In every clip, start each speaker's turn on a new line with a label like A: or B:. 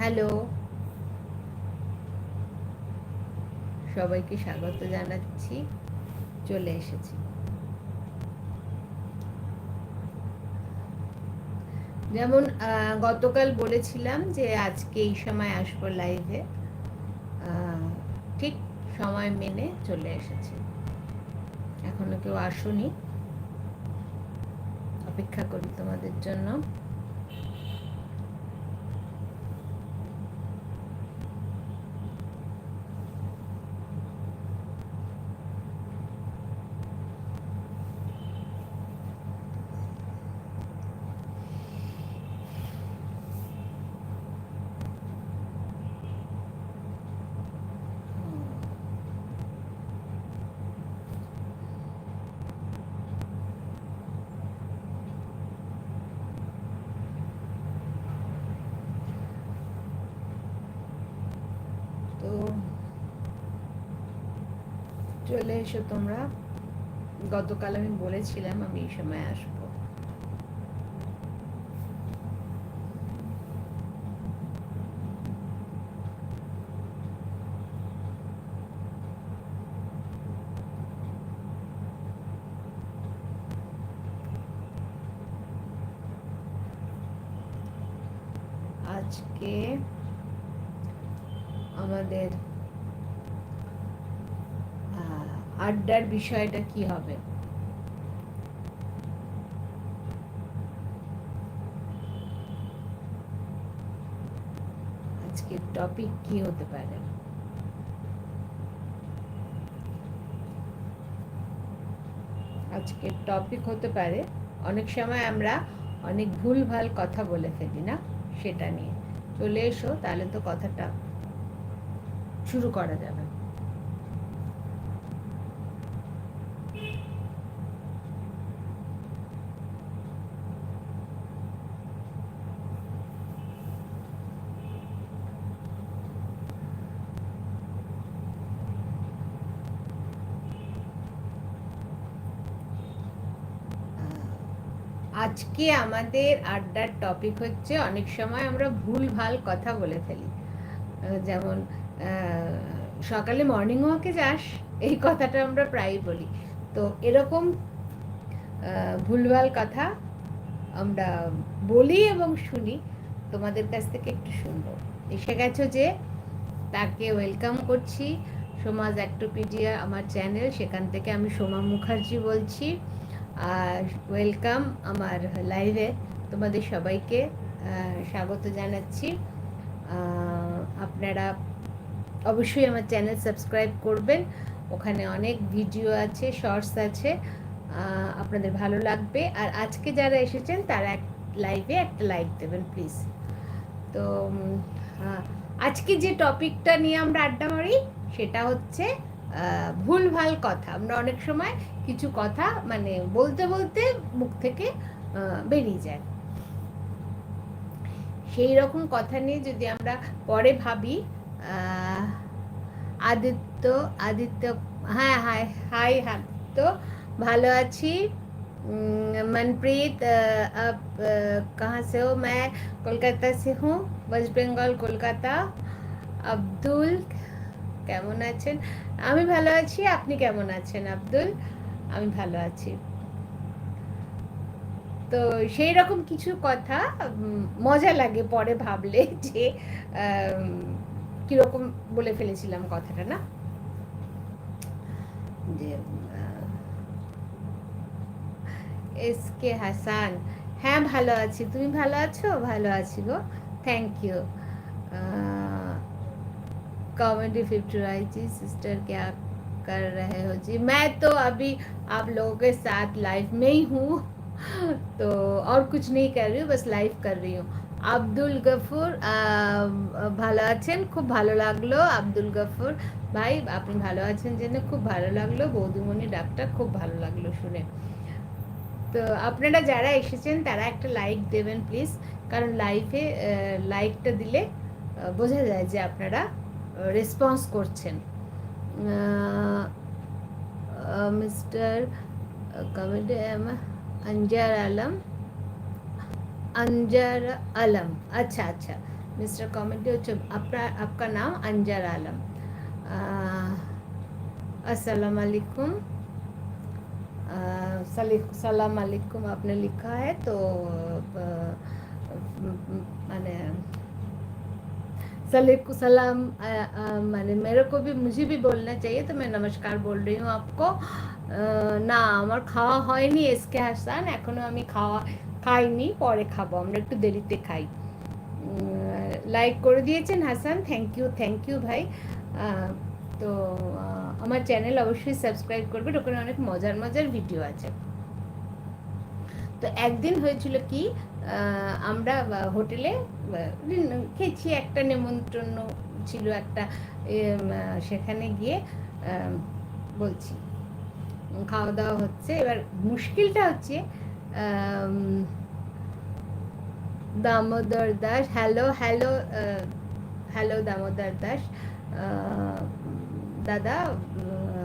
A: Hello. সবাইকে স্বাগত জানাচ্ছি, চলে এসেছি। যেমন গতকাল বলেছিলাম যে আজকে এই সময় আসব লাইভে ঠিক সময় মেনে চলে এসেছি। এখনও কেউ আসুনি। অপেক্ষা করি তোমাদের জন্য তো চলে এসো তোমরা। গতকাল আমি বলেছিলাম আমি এই সময় আসব। আজকে আমাদের আড্ডার বিষয়টা কি হবে? আজকের টপিক কি হতে পারে? আজকের টপিক হতে পারে, অনেক সময় আমরা অনেক ভুল ভালো কথা বলে ফেলি না সেটা নিয়ে। চলে এসো, তাহলে তো কথাটা শুরু করা যাবে। আজকে আমাদের আড্ডার টপিক হচ্ছে অনেক সময় আমরা ভুল, ভালো কথা বলে ফেলি। যেমন সকালে মর্নিং ওয়াকে যাস, এই কথাটা আমরা প্রায়ই বলি। তো এরকম ভুলভাল কথা আমরা বলি এবং শুনি, তোমাদের কাছ থেকে একটু শুনব। এসে গেছো যে, তাকে ওয়েলকাম করছি। সমাজ অ্যাক্টোপিডিয়া আমার চ্যানেল সেখান থেকে আমি সোমা মুখার্জি বলছি। আর ওয়েলকাম আমার লাইভে তোমাদের সবাইকে স্বাগত জানাচ্ছি। আপনারা অবশ্যই আমার চ্যানেল সাবস্ক্রাইব করবেন। ওখানে অনেক ভিডিও আছে, শর্টস আছে আপনাদের ভালো লাগবে। আর আজকে যারা এসেছেন, তারা এক লাইভে একটা লাইক দেবেন, প্লিজ। তো আজকে যে টপিকটা নিয়ে আমরা আড্ডা মারি, সেটা হচ্ছে ভুল ভালো কথা। আমরা অনেক সময় কিছু কথা মানে বলতে বলতে মুখ থেকে বেরিয়ে যায় সেই রকম কথা নিয়ে যদি আমরা পরে ভাবি আদিত্য আদিত্য হ্যাঁ হাই হাই আদিত্য ভালো আছি मनप्रीत आप कहाँ से हो मैं कोलकाता से हूँ वेस्ट बेंगल কলকাতা আব্দুল কেমন আছেন আমি ভালো আছি আপনি কেমন আছেন আব্দুল আমি ভালো আছি। তো সেই রকম কিছু কথা মজা লাগে পরে ভাবলে যে কীরকম বলে ফেলেছিলাম কথাটা, না? যে এস কে হাসান হ্যাঁ ভালো আছি। তুমি ভালো আছো? ভালো আছি গো। থ্যাংক ইউ কমেডি ফিফটি রাইচি সিস্টার কে আপ कर रहे हो जी मैं तो अभी आप लोगों के साथ लाइव में ही हूँ तो और कुछ नहीं कर रही हूँ बस लाइव कर रही हूँ আব্দুল গফুর ভালো আছেন খুব ভালো লাগলো আব্দুল গফুর ভাই আপনি ভালো আছেন জেনে খুব ভালো লাগলো বৌদিমণি ডাকটা খুব ভালো লাগলো শুনে তো আপনারা যারা এসেছেন তারা একটা লাইক দেবেন প্লিজ কারণ লাইফে লাইকটা দিলে বোঝা যায় যে আপনারা রেসপন্স করছেন मिस्टर कमिड अंजर आलम अंजर आलम अच्छा अच्छा मिस्टर कॉमेडी अपना आपका नाम अंजर आलम अस्सलाम वालेकुम आपने लिखा है तो मैंने सलाम मैंने मेरे को भी मुझे भी बोलना चाहिए तो मैं नमस्कार बोल रही हूँ आपको না আমার খাওয়া হয়নি এসকে হাসান এখনো আমি খাওয়া খাইনি পরে খাবো আমরা একটু দেরিতে খাই লাইক করে দিয়েছেন Hasan thank you thank you ভাই তো আমার চ্যানেল অবশ্যই সাবস্ক্রাইব করবেন ওখানে অনেক মজার মজার ভিডিও আছে তো একদিন হয়েছিল কি আমরা হোটেলে খেয়েছি। একটা নেমন্ত্রণ ছিল, একটা সেখানে গিয়ে বলছি, খাওয়া দাওয়া হচ্ছে। এবার মুশকিলটা হচ্ছে Damodar Das, hello hello hello, Damodar Das দাদা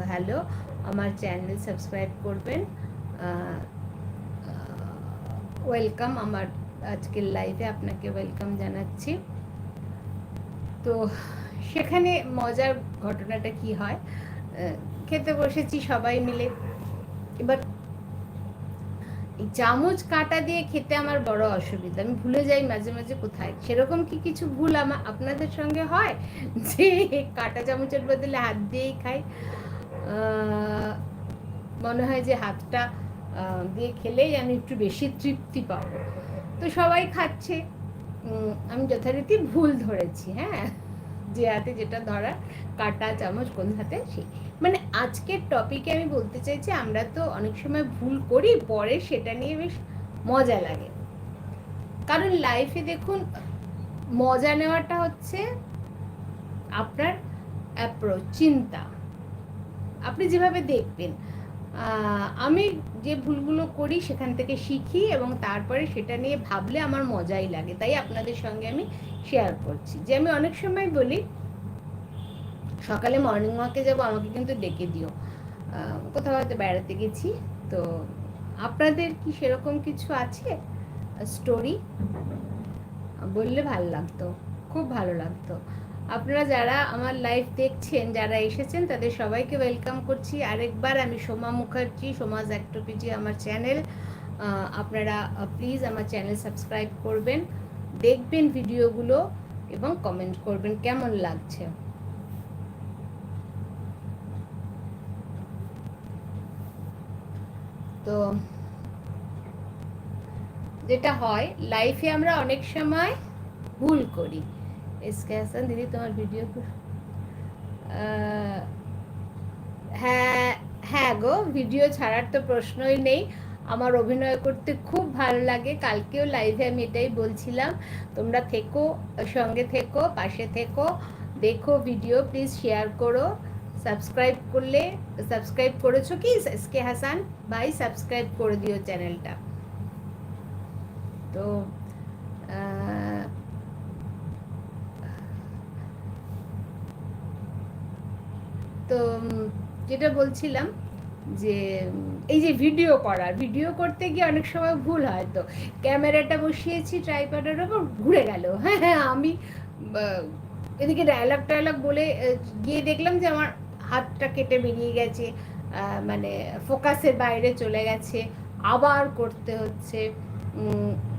A: হ্যালো, আমার চ্যানেল সাবস্ক্রাইব করবেন। ওয়েলকাম আমার আজকের লাইভে আপনাকে ওয়েলকাম জানাচ্ছি। তো সেখানে মজার ঘটনাটা কি হয়? খেতে বসেছি সবাই মিলে। এবার চামচ কাটা দিয়ে খেতে আমার বড় অসুবিধা। আমি ভুলে যাই মাঝে মাঝে কোথায়। সেরকম কি কিছু ভুল আমার আপনাদের সঙ্গে হয়? যে কাটা চামচের বদলে হাত দিয়েই খাই। মনে হয় যে হাতটা দিয়ে খেলেই আমি একটু বেশি তৃপ্তি পাবো। তো সবাই খাচ্ছে। আমি যথারীতি ভুল ধরেছি হ্যাঁ? যে হাতে যেটা ধরা, কাটা, চামচ, কোন হাতে, সেই। মানে আজকের টপিকে আমি বলতে চাইছি, আমরা তো অনেক সময় ভুল করি, পরে সেটা নিয়ে বেশ মজা লাগে। কারণ লাইফে দেখুন, মজা নেওয়াটা হচ্ছে আপনার অ্যাপ্রোচ চিন্তা। আপনি যেভাবে দেখবেন আমি যে ভুলগুলো করি সেখান থেকে শিখি এবং তারপরে সেটা নিয়ে ভাবলে আমার মজাই লাগে। তাই আপনাদের সঙ্গে আমি শেয়ার করছি। যে আমি অনেক সময় বলি, সকালে মর্নিং ওয়াকে যাব, আমাকে কিন্তু ডেকে দিও। কোথাও হয়তো বেড়াতে গেছি, তো আপনাদের কি সেরকম কিছু আছে স্টোরি বললে ভালো লাগতো, খুব ভালো লাগতো। আপনারা যারা আমার লাইভ দেখছেন, যারা এসেছেন, তাদের সবাইকে ওয়েলকাম করছি। আরেকবার আমি সোমা মুখার্জি সোমাজ অ্যাক্টোপিজি আমার চ্যানেল আপনারা প্লিজ আমার চ্যানেল সাবস্ক্রাইব করবেন, দেখবেন ভিডিওগুলো এবং কমেন্ট করবেন কেমন লাগছে। তো, যেটা হয় লাইফে আমরা অনেক সময় ভুল করি। এসকে হাসান দিদি তোমার ভিডিও হ্যাঁ হ্যাঁ গো ভিডিও ছাড়ার তো প্রশ্নই নেই। আমার অভিনয় করতে খুব ভালো লাগে। কালকেও লাইভে আমি এটাই বলছিলাম। তোমরা থেকো, সঙ্গে থেকো, পাশে থেকো, দেখো ভিডিও প্লিজ শেয়ার করো। সাবস্ক্রাইব করলে সাবস্ক্রাইব করেছ কি? এসকে হাসান? ভাই সাবস্ক্রাইব করে দিও চ্যানেলটা। তো তো যেটা বলছিলাম যে, এই যে ভিডিও করার ভিডিও করতে গিয়ে অনেক সময় ভুল হয় তো। ক্যামেরাটা বসিয়েছি ট্রাইপ্যাডের ওপর, ঘুরে গেল। হ্যাঁ হ্যাঁ আমি এদিকে ডায়লগ টায়লগ বলে গিয়ে দেখলাম যে আমার হাতটা কেটে বেরিয়ে গেছে মানে ফোকাসের বাইরে চলে গেছে। আবার করতে হচ্ছে।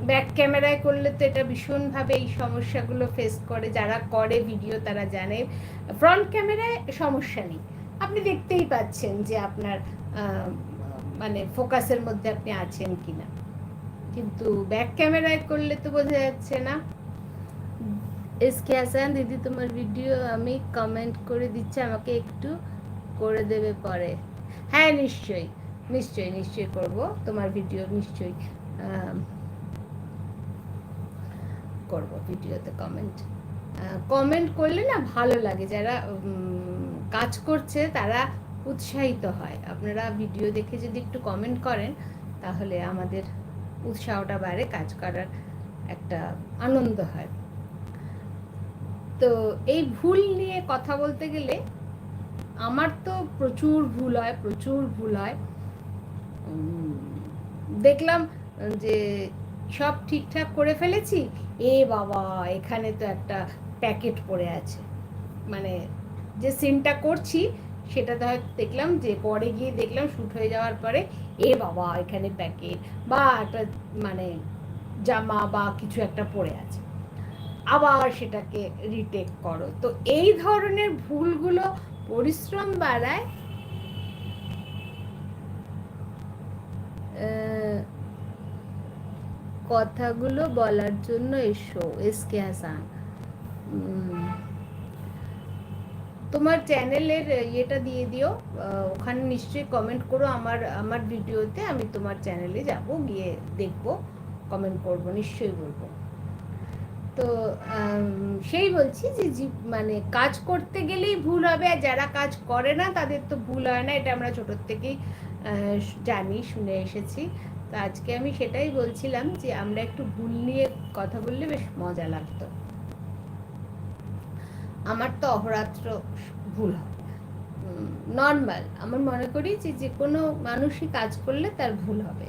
A: ব্যাক ক্যামেরায় করলে তো এটা ভীষণভাবে এই সমস্যাগুলো ফেস করে, যারা করে ভিডিও তারা জানে। ফ্রন্ট ক্যামেরায় সমস্যা নেই। আপনি দেখতেই পাচ্ছেন যে আপনার মানে ফোকাসের মধ্যে আপনি আছেন কিনা। কিন্তু ব্যাক ক্যামেরায় করলে তো বোঝা যাচ্ছে না। এসকে হাসান, দিদি তোমার ভিডিও আমি কমেন্ট করে দিচ্ছি, আমাকে একটু করে দেবে পরে। হ্যাঁ নিশ্চয়ই। নিশ্চয়ই নিশ্চয়ই করব। তোমার ভিডিও নিশ্চয়ই। করব ভিডিওতে কমেন্ট কমেন্ট করলে না ভালো লাগে। যারা কাজ করছে তারা উৎসাহিত হয়। আপনারা ভিডিও দেখে যদি একটু কমেন্ট করেন, তাহলে আমাদের উৎসাহটা বাড়ে, কাজ করার একটা আনন্দ হয়। তো এই ভুল নিয়ে কথা বলতে গেলে, আমার তো প্রচুর ভুল হয়, প্রচুর ভুল হয়। দেখলাম যে সব ঠিকঠাক করে ফেলেছি? এ বাবা, এখানে তো একটা প্যাকেট পড়ে আছে। মানে যে সিনটা করছি, সেটাতে হয়তো দেখলাম যে পরে গিয়ে দেখলাম শ্যুট হয়ে যাওয়ার পরে, এ বাবা, এখানে প্যাকেট বা একটা মানে জামা বা কিছু একটা পড়ে আছে। আবার সেটাকে রিটেক করো। তো এই ধরনের ভুলগুলো, পরিশ্রম বাড়ায় কথাগুলো বলার জন্য এসো এস কে হাসান তোমার চ্যানেলের ইয়েটা দিয়ে দিও ওখানে নিশ্চয়ই কমেন্ট করো, আমার আমার ভিডিওতে আমি তোমার চ্যানেলে যাব, গিয়ে দেখব কমেন্ট করব, নিশ্চয়ই বলব। তো সেই বলছি যে মানে কাজ করতে গেলেই ভুল হবে, আর যারা কাজ করে না, তাদের তো ভুল হয় না, এটা আমরা ছোটোর থেকেই জানি, শুনে এসেছি। তো আজকে আমি সেটাই বলছিলাম যে আমরা একটু ভুল নিয়ে কথা বললে বেশ মজা লাগতো। আমার তো অহরাত্র ভুল হয়। নর্মাল আমার মনে করি যে যে কোনো মানুষই কাজ করলে তার ভুল হবে।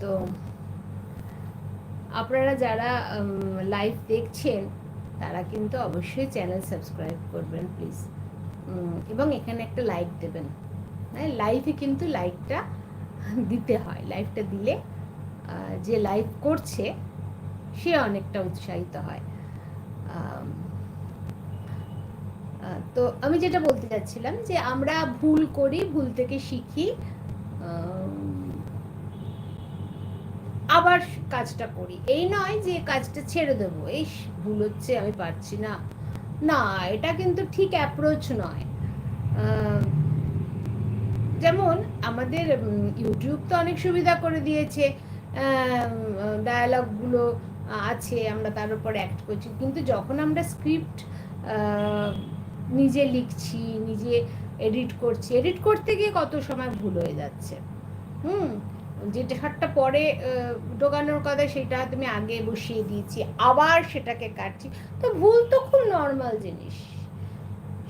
A: তো আপনারা যারা লাইভ দেখছেন, তারা কিন্তু অবশ্যই চ্যানেল সাবস্ক্রাইব করবেন প্লিজ এবং এখানে একটা লাইক দেবেন। হ্যাঁ লাইভে কিন্তু লাইকটা দিতে হয় লাইফটা দিলে যে লাইভ করছে, সে অনেকটা উৎসাহিত হয়। তো আমি যেটা বলতে চাচ্ছিলাম যে আমরা ভুল করি, ভুল থেকে শিখি আবার কাজটা করি। এই নয় যে কাজটা ছেড়ে দেবো এই ভুল হচ্ছে, আমি পারছি না। না, এটা কিন্তু ঠিক অ্যাপ্রোচ নয়। যেমন আমাদের ইউটিউব তো অনেক সুবিধা করে দিয়েছে ডায়ালগগুলো আছে, আমরা তার উপর অ্যাক্ট করছি। কিন্তু যখন আমরা স্ক্রিপ্ট নিজে লিখছি, নিজে এডিট করছি এডিট করতে গিয়ে কত সময় ভুল হয়ে যাচ্ছে। হুম? যেটা শার্টটা পরে ঢোকানোর কথা, সেটা তুমি আগে বসিয়ে দিয়েছি, আবার সেটাকে কাটছি। তো ভুল তো খুব নর্মাল জিনিস।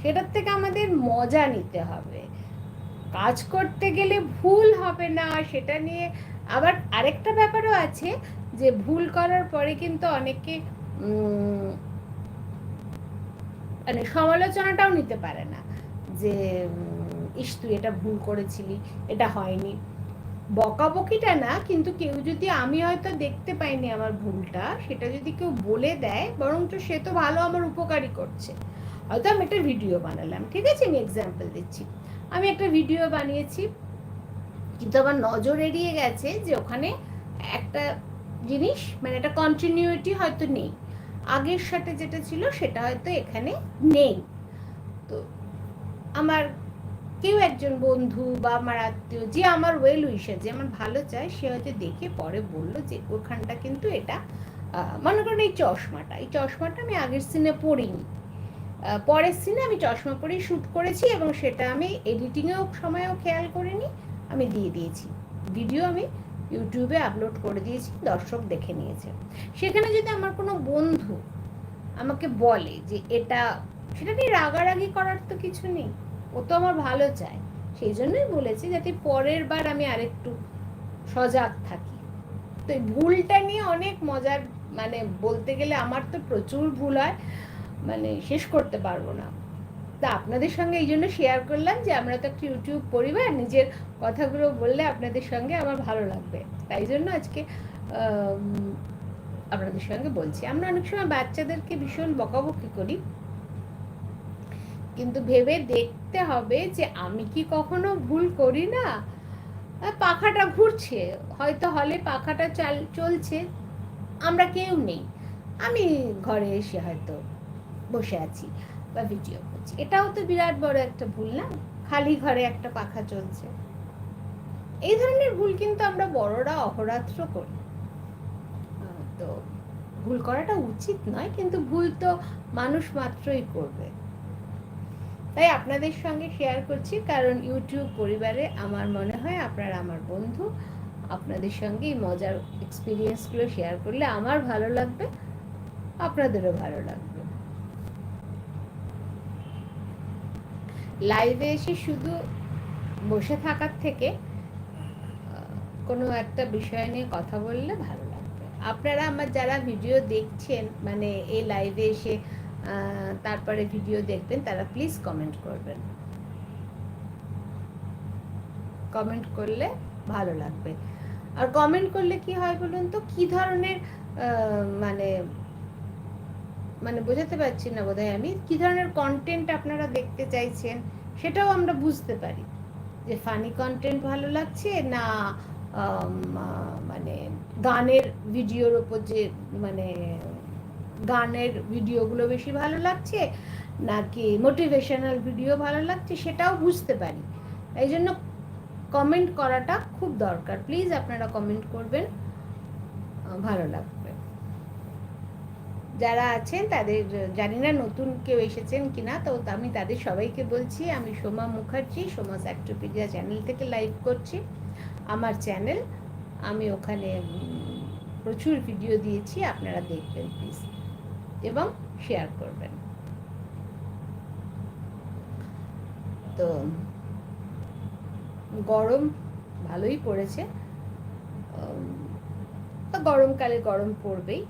A: সেটার থেকে আমাদের মজা নিতে হবে। কাজ করতে গেলে ভুল হবে না, সেটা নিয়ে আবার আরেকটা ব্যাপারও আছে যে ভুল করার পরে কিন্তু অনেকে মানে সমালোচনাটাও নিতে পারে না যে ইস, তুই এটা ভুল করেছিলি, এটা হয়নি। বকাবকিটা না, কিন্তু কেউ যদি আমি হয়তো দেখতে পাইনি আমার ভুলটা, সেটা যদি কেউ বলে দেয়, বরঞ্চ সে তো ভালো আমার উপকারী করছে। হয়তো আমি একটা ভিডিও বানালাম, ঠিক আছে? আমি এক্সাম্পল দিচ্ছি। আমি একটা ভিডিও বানিয়েছি। কিন্তু আমার নজর এড়িয়ে গেছে যে ওখানে একটা জিনিস মানে একটা কন্টিনিউটি হয়তো নেই। আগের সাথে যেটা ছিল সেটা হয়তো এখানে নেই। তো আমার কেউ একজন বন্ধু বা আমার আত্মীয় যে আমার ওয়েল উইশার যে আমার ভালো চায়, সে হয়তো দেখে পরে বলল যে ওখানটা কিন্তু এটা মনে করেন এই চশমাটা। এই চশমাটা আমি আগের সিনে পড়িনি পরের সিনে আমি চশমা পরেই শ্যুট করেছি এবং সেটা আমি এডিটিংয়েও সময়ও খেয়াল করিনি, আমি দিয়ে দিয়েছি। ভিডিও আমি ইউটিউবে আপলোড করে দিয়েছি, দর্শক দেখে নিয়েছে। সেখানে যদি আমার কোনো বন্ধু আমাকে বলে যে এটা, সেটা নিয়ে রাগারাগি করার তো কিছু নেই, ও তো আমার ভালো চায়। সেই জন্যই বলেছি যাতে পরের বার আমি আরেকটু সজাগ থাকি। তো এই ভুলটা নিয়ে অনেক মজার মানে বলতে গেলে আমার তো প্রচুর ভুল হয়। মানে শেষ করতে পারব না। তা আপনাদের সঙ্গে এই জন্য শেয়ার করলাম যে, আমরা তো একটা ইউটিউব পরিবার, নিজের কথাগুলো বললে আপনাদের সঙ্গে আমার ভালো লাগবে। তাই জন্য আজকে আপনাদের সঙ্গে বলছি। আমরা অনেক সময় বাচ্চাদেরকে ভীষণ বকাবকি করি। কিন্তু ভেবে দেখতে হবে যে, আমি কি কখনো ভুল করি না? পাখাটা ঘুরছে। হয়তো হলে পাখাটা চাল, চলছে। আমরা কেউ নেই। আমি ঘরে এসে হয়তো বসে আছি বা ভিডিও করছি। এটাও তো বিরাট বড় একটা ভুল না? খালি ঘরে একটা পাখা চলছে। এই ধরনের ভুল কিন্তু আমরা বড়রা অহরাত্র করি। তো ভুল করাটা উচিত নয়, কিন্তু ভুল তো মানুষ মাত্রই করবে। তাই আপনাদের সঙ্গে শেয়ার করছি, কারণ ইউটিউব পরিবারে আমার মনে হয় আপনারা আমার বন্ধু। আপনাদের সঙ্গে এই মজার এক্সপিরিয়েন্সগুলো শেয়ার করলে আমার ভালো লাগবে, আপনাদেরও ভালো লাগবে। লাইভে এসে শুধু বসে থাকার থেকে কোনো একটা বিষয় নিয়ে কথা বললে ভালো লাগবে। আপনারা আমার যারা ভিডিও দেখছেন মানে এই লাইভে এসে তারপরে ভিডিও দেখবেন, তারা প্লিজ কমেন্ট করবেন। কমেন্ট করলে ভালো লাগবে। আর কমেন্ট করলে কি হয় বলুন তো, কি ধরনের মানে মানে বোঝাতে পারছি না বোধহয় আমি, কি ধরনের কন্টেন্ট আপনারা দেখতে চাইছেন সেটাও আমরা বুঝতে পারি। যে ফানি কন্টেন্ট ভালো লাগছে না মানে গানের ভিডিওর ওপর যে মানে গানের ভিডিওগুলো বেশি ভালো লাগছে, নাকি মোটিভেশনাল ভিডিও ভালো লাগছে সেটাও বুঝতে পারি। এই জন্য কমেন্ট করাটা খুব দরকার। প্লিজ আপনারা কমেন্ট করবেন ভালো লাগবে। যারা আছেন, তাদের, জানি না নতুন কেউ এসেছেন কিনা, তো আমি তাদের সবাইকে বলছি, আমি সোমা মুখার্জি, সোমা স্যাক্টোপিডিয়া চ্যানেল থেকে লাইভ করছি, আমার চ্যানেল আমি ওখানে প্রচুর ভিডিও দিয়েছি, আপনারা দেখবেন প্লিজ এবং শেয়ার করবেন। তো, গরম ভালোই পড়েছে। গরমকালে গরম পড়বেই।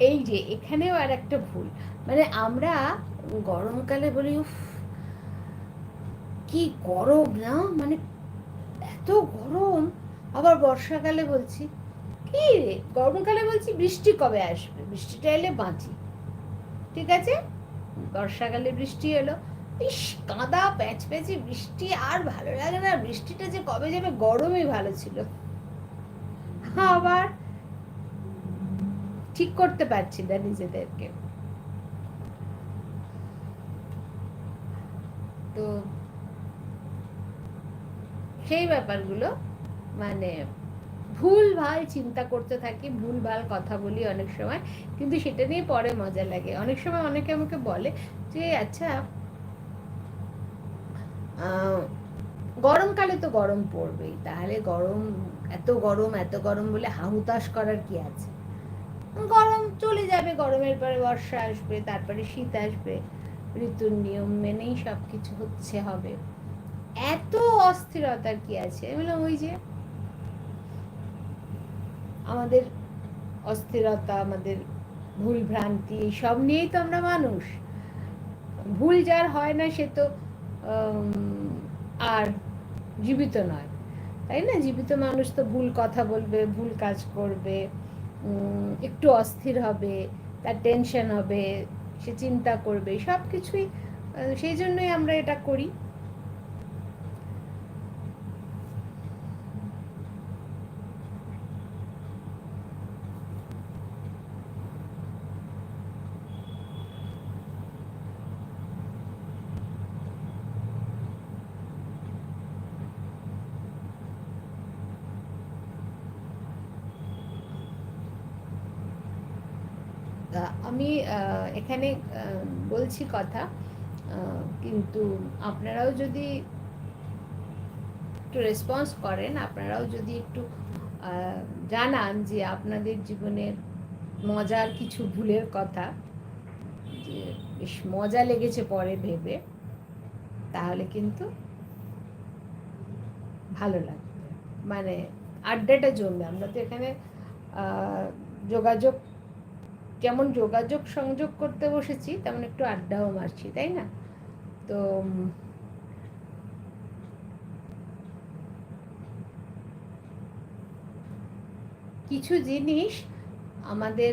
A: এই যে এখানেও আর একটা ভুল। মানে আমরা গরমকালে বলি, উফ, কি গরম না? মানে এত গরম। আবার বর্ষাকালে বলছি, কি রে? গরমকালে বলছি বৃষ্টি কবে আসবে? বৃষ্টিটা এলে বাঁচি। ঠিক আছে? বর্ষাকালে বৃষ্টি এলো। ইস, কাঁদা প্যাচ প্যাচে বৃষ্টি, আর ভালো লাগে না। বৃষ্টিটা যে কবে যাবে গরমই ভালো ছিল। আবার ঠিক করতে পারছি না নিজেদেরকে। তো সেই ব্যাপারগুলো মানে ভুল ভালো চিন্তা করতে থাকি, ভুল ভালো কথা বলি অনেক সময়, কিন্তু সেটা নিয়ে পরে মজা লাগে। অনেক সময় অনেকে আমাকে বলে যে আচ্ছা গরমকালে তো গরম পড়বেই, তাহলে গরম, এত গরম এত গরম বলে হাহুতাশ করার কি আছে? গরম চলে যাবে, গরমের পরে বর্ষা আসবে, তারপরে শীত আসবে। ঋতুর নিয়ম মেনেই সব কিছু হচ্ছে, হবে। এত অস্থিরতার কি আছে? আমি বললাম, ওই যে আমাদের অস্থিরতা, আমাদের ভুল ভ্রান্তি সব নিয়েই তো আমরা মানুষ। ভুল যার হয় না, সে তো আর জীবিত নয়। তাই না? জীবিত মানুষ তো ভুল কথা বলবে, ভুল কাজ করবে। একটু অস্থির হবে, তার টেনশন হবে, সে চিন্তা করবে সব কিছুই সেই জন্যই আমরা এটা করি। এখানে বলছি কথা কিন্তু আপনারাও যদি একটু রেসপন্স করেন, আপনারাও যদি একটু জানান যে আপনাদের জীবনের মজার কিছু ভুলের কথা, যে বেশ মজা লেগেছে পরে ভেবে, তাহলে কিন্তু ভালো লাগবে। মানে আড্ডাটা জমবে। আমরা তো এখানে যোগাযোগ যেমন যোগাযোগ সংযোগ করতে বসেছি, তেমন একটু আড্ডাও মারছি, তাই না? তো, কিছু জিনিস আমাদের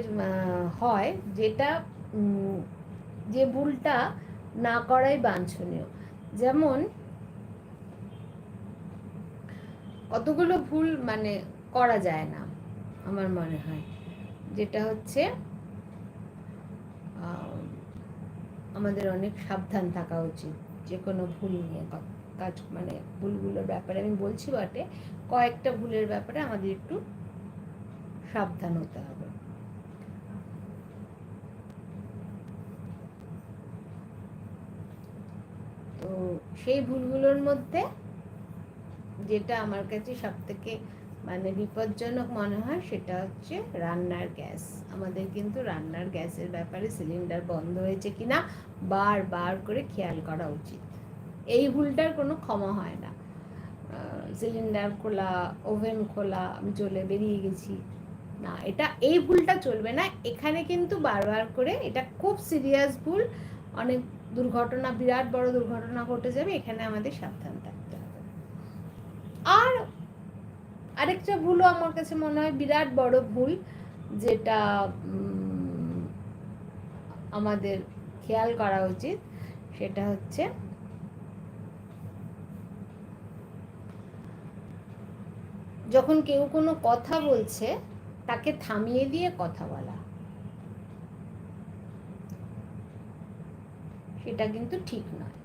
A: হয় যেটা যে ভুলটা না করাই বাঞ্ছনীয়। যেমন, কতগুলো ভুল মানে করা যায় না, আমার মনে হয়। যেটা হচ্ছে আমাদের অনেক সাবধান থাকা উচিত যে কোনো ভুল নিয়ে কাজ মানে ভুলগুলোর ব্যাপারে আমি বলছি বটে, কয়েকটা ভুলের ব্যাপারে আমাদের একটু সাবধান হতে হবে। তো সেই ভুলগুলোর মধ্যে যেটা আমার কাছে সব থেকে মানে বিপজ্জনক মনে হয় সেটা হচ্ছে রান্নার গ্যাস। আমাদের কিন্তু রান্নার গ্যাসের ব্যাপারে সিলিন্ডার বন্ধ হয়েছে কিনা বার বার করে খেয়াল করা উচিত। এই ভুলটার কোনো ক্ষমা হয় না। সিলিন্ডার খোলা, ওভেন খোলা, আমি চলে বেরিয়ে গেছি। না, এটা, এই ভুলটা চলবে না। এখানে কিন্তু বারবার করে এটা খুব সিরিয়াস ভুল। অনেক দুর্ঘটনা, বিরাট বড় দুর্ঘটনা ঘটে যাবে। এখানে আমাদের সাবধান থাকতে হবে। আর আরেকটা ভুলও আমার কাছে মনে হয়, বিরাট বড় ভুল যেটা আমাদের খেয়াল করা উচিত, সেটা হচ্ছে যখন কেউ কোনো কথা বলছে, তাকে থামিয়ে দিয়ে কথা বলা। সেটা কিন্তু ঠিক নয়।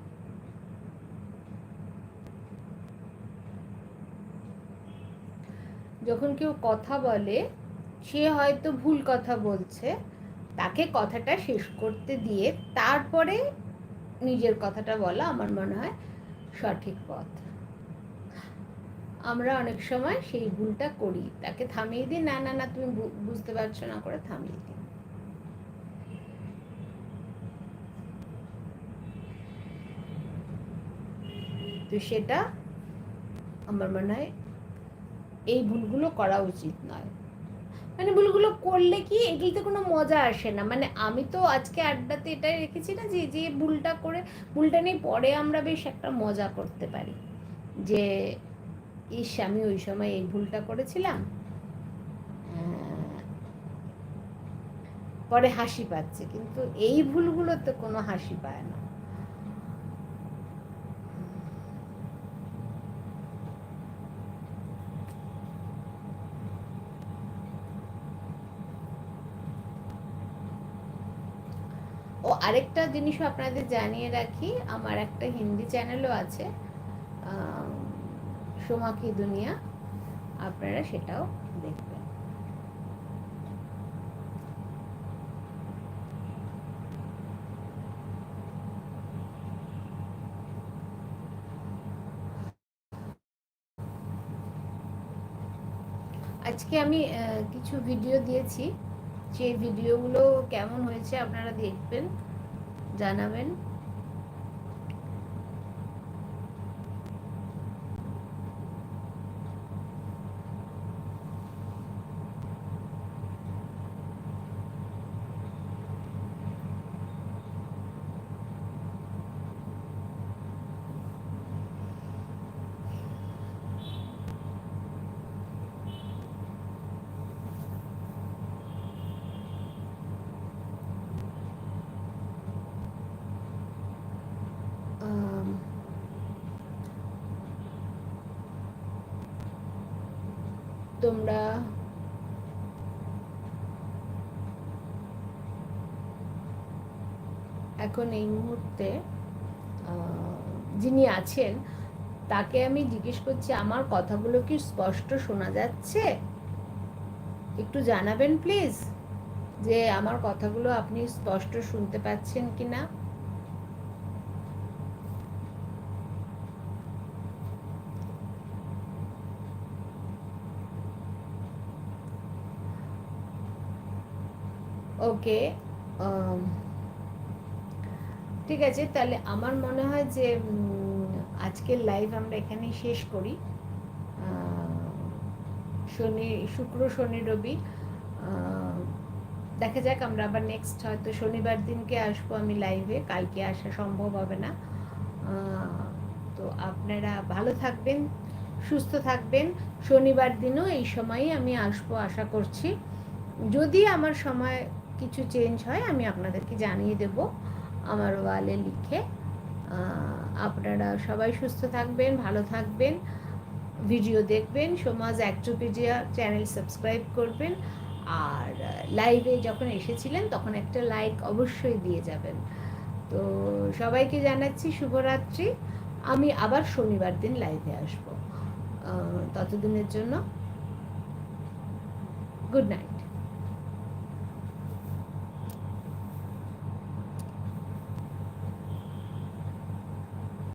A: যখন কেউ কথা বলে, সে হয়তো ভুল কথা বলছে, তাকে কথাটা শেষ করতে দিয়ে তারপরে নিজের কথাটা বলা আমার মনে হয় সঠিক পথ। আমরা অনেক সময় সেই ভুলটা করি, তাকে থামিয়ে দিই। না না না, তুমি বুঝতে পারছ না, করে থামিয়ে দিই। তো সেটা আমার মনে হয় এই ভুলগুলো করা উচিত নয়। মানে ভুলগুলো করলে কি এগুলিতে কোনো মজা আসে না? মানে আমি তো আজকে আড্ডাতে এটাই রেখেছি না যে যে ভুলটা করে, ভুলটা নিয়ে পরে আমরা বেশ একটা মজা করতে পারি। যে, ইস, আমি ওই সময় এই ভুলটা করেছিলাম। পরে হাসি পাচ্ছে। কিন্তু এই ভুলগুলোতে কোনো হাসি পায় না ও আরেকটা জিনিসও আপনাদের জানিয়ে রাখি, আমার একটা হিন্দি চ্যানেলও আছে সোমা কি দুনিয়া, আপনারা সেটাও দেখবেন। আজকে আমি কিছু ভিডিও দিয়েছি সেই ভিডিওগুলো কেমন হয়েছে আপনারা দেখবেন। জানাবেন তোমরা এখন এই মুহূর্তে যিনি আছেন তাকে আমি জিজ্ঞেস করছি আমার কথাগুলো কি স্পষ্ট শোনা যাচ্ছে? একটু জানাবেন প্লিজ যে আমার কথাগুলো আপনি স্পষ্ট শুনতে পাচ্ছেন কি না? ওকে um, ঠিক আছে, তাহলে আমার মনে হয় যে আজকের লাইভ আমরা এখানেই শেষ করি। শনি, শুক্র, শনি, রবি দেখা যাক আমরা আবার নেক্সট হয়তো শনিবার দিনকে আসব আমি লাইভে কালকে আসা সম্ভব হবে না। তো আপনারা ভালো থাকবেন, সুস্থ থাকবেন। শনিবার দিনও এই সময়ই আমি আসব আশা করছি। যদি আমার সময় কিছু চেঞ্জ হয়, আমি আপনাদেরকে জানিয়ে দেব। আমার ওয়ালে লিখে আপনারা সবাই সুস্থ থাকবেন, ভালো থাকবেন, ভিডিও দেখবেন, সমাজ অ্যাক্টোপিডিয়া চ্যানেল সাবস্ক্রাইব করবেন, আর লাইভে যখন এসেছিলেন তখন একটা লাইক অবশ্যই দিয়ে যাবেন। তো সবাইকে জানাচ্ছি শুভরাত্রি, আমি আবার শনিবার দিন লাইভে আসব। ততদিনের জন্য গুড নাইট